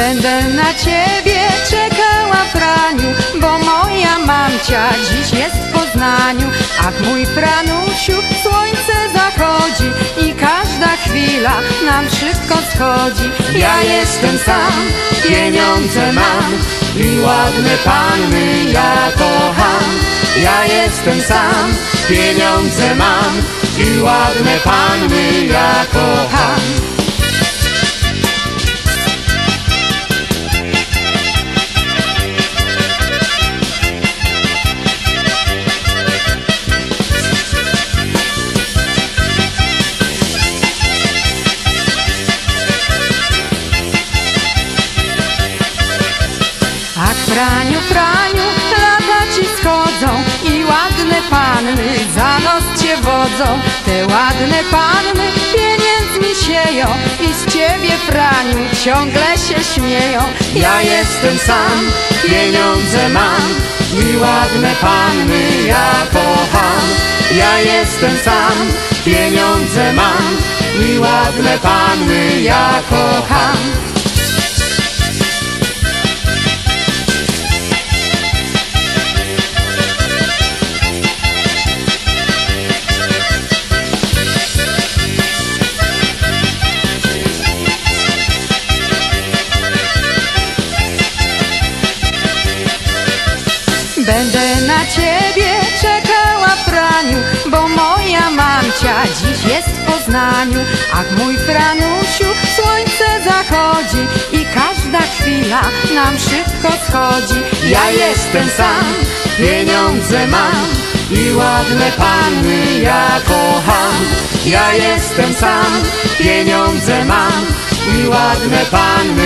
Będę na ciebie czekała Franiu, bo moja mamcia dziś jest w Poznaniu. Ach mój Franusiu, słońce zachodzi i każda chwila nam szybko schodzi. Ja jestem sam, pieniądze mam i ładne panny ja kocham. Ja jestem sam, pieniądze mam i ładne panny ja kocham. Ach, Franiu, Franiu, lata ci schodzą i ładne panny za nos cię wodzą. Te ładne panny pieniędzmi sieją i z ciebie, Franiu, ciągle się śmieją. Ja jestem sam, pieniądze mam i ładne panny ja kocham. Ja jestem sam, pieniądze mam i ładne panny ja kocham. Będę na ciebie czekała Franiu, bo moja mamcia dziś jest w Poznaniu. Ach mój Franusiu, słońce zachodzi i każda chwila nam szybko schodzi. Ja jestem sam, pieniądze mam i ładne panny ja kocham. Ja jestem sam, pieniądze mam i ładne panny.